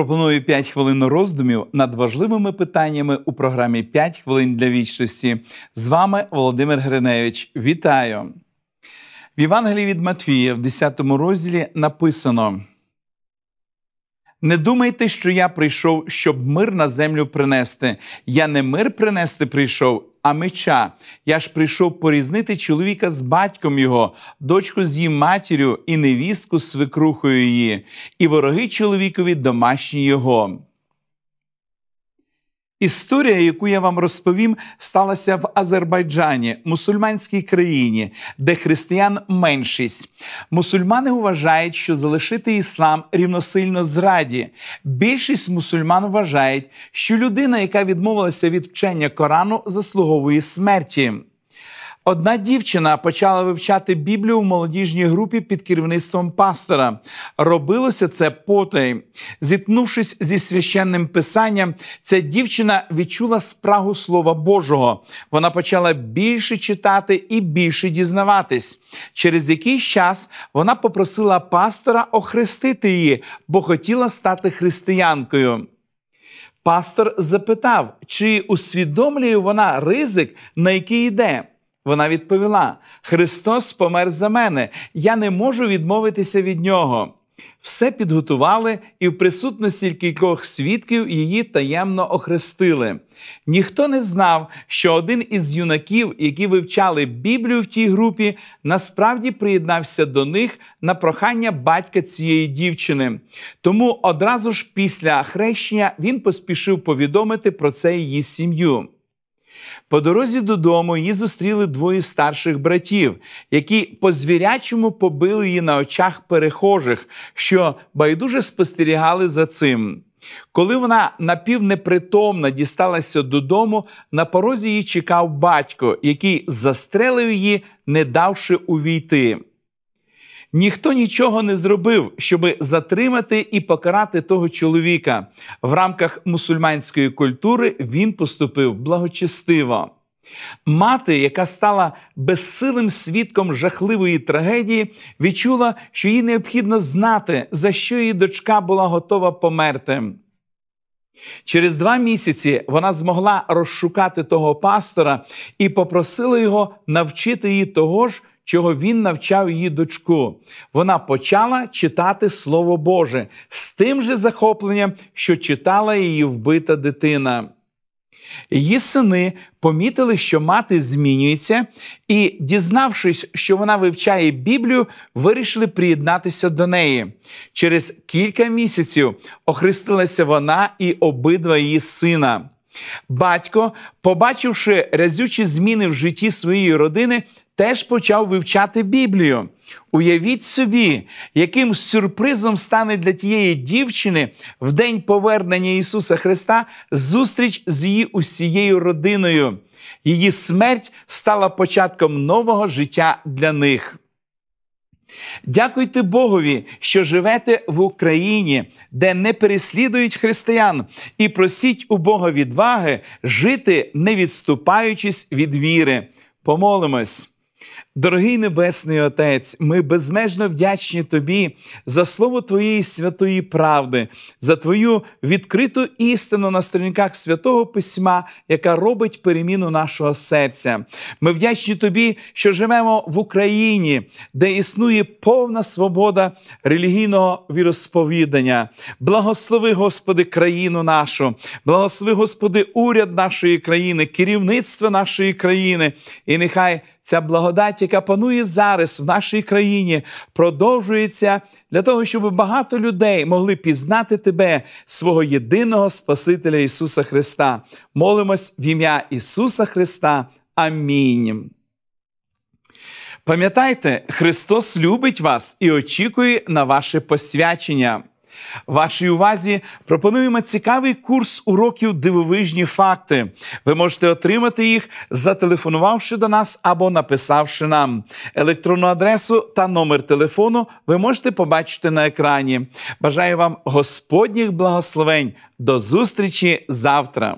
Пропоную 5 хвилин роздумів над важливими питаннями у програмі «5 хвилин для вічності. З вами Володимир Гриневич. Вітаю! В Євангелії від Матвія, в 10 розділі написано: Не думайте, що я прийшов, щоб мир на землю принести. Я не мир принести прийшов, а меча. Я ж прийшов порізнити чоловіка з батьком його, дочку з її матір'ю і невістку з свекрухою її, і вороги чоловікові домашні його. Історія, яку я вам розповім, сталася в Азербайджані, мусульманській країні, де християн меншість. Мусульмани вважають, що залишити іслам рівносильно зраді. Більшість мусульман вважають, що людина, яка відмовилася від вчення Корану, заслуговує смерті. Одна дівчина почала вивчати Біблію в молодіжній групі під керівництвом пастора. Робилося це потай. Зіткнувшись зі священним писанням, ця дівчина відчула спрагу Слова Божого. Вона почала більше читати і більше дізнаватись. Через якийсь час вона попросила пастора охрестити її, бо хотіла стати християнкою. Пастор запитав, чи усвідомлює вона ризик, на який йде. Вона відповіла: Христос помер за мене, я не можу відмовитися від нього. Все підготували, і в присутності кількох свідків її таємно охрестили. Ніхто не знав, що один із юнаків, які вивчали Біблію в тій групі, насправді приєднався до них на прохання батька цієї дівчини. Тому одразу ж після хрещення він поспішив повідомити про це її сім'ю. По дорозі додому її зустріли двоє старших братів, які по звірячому побили її на очах перехожих, що байдуже спостерігали за цим. Коли вона напівнепритомна дісталася додому, на порозі її чекав батько, який застрелив її, не давши увійти. Ніхто нічого не зробив, щоб затримати і покарати того чоловіка. В рамках мусульманської культури він поступив благочестиво. Мати, яка стала безсилим свідком жахливої трагедії, відчула, що їй необхідно знати, за що її дочка була готова померти. Через два місяці вона змогла розшукати того пастора і попросила його навчити її того ж, чого він навчав її дочку. Вона почала читати Слово Боже з тим же захопленням, що читала її вбита дитина. Її сини помітили, що мати змінюється, і, дізнавшись, що вона вивчає Біблію, вирішили приєднатися до неї. Через кілька місяців охрестилася вона і обидва її сина. Батько, побачивши разючі зміни в житті своєї родини, теж почав вивчати Біблію. Уявіть собі, яким сюрпризом стане для тієї дівчини в день повернення Ісуса Христа зустріч з її усією родиною. Її смерть стала початком нового життя для них. Дякуйте Богові, що живете в Україні, де не переслідують християн, і просіть у Бога відваги жити, не відступаючись від віри. Помолимось. Дорогий Небесний Отець, ми безмежно вдячні Тобі за слово Твоєї святої правди, за Твою відкриту істину на сторінках святого Письма, яка робить переміну нашого серця. Ми вдячні Тобі, що живемо в Україні, де існує повна свобода релігійного віросповідання. Благослови, Господи, країну нашу, благослови, Господи, уряд нашої країни, керівництво нашої країни, і нехай ця благодать, яка панує зараз в нашій країні, продовжується для того, щоб багато людей могли пізнати тебе, свого єдиного Спасителя Ісуса Христа. Молимось в ім'я Ісуса Христа. Амінь. Пам'ятайте, Христос любить вас і очікує на ваше посвячення. Вашій увазі пропонуємо цікавий курс уроків дивовижні факти. Ви можете отримати їх, зателефонувавши до нас або написавши нам. Електронну адресу та номер телефону ви можете побачити на екрані. Бажаю вам Господніх благословень. До зустрічі завтра!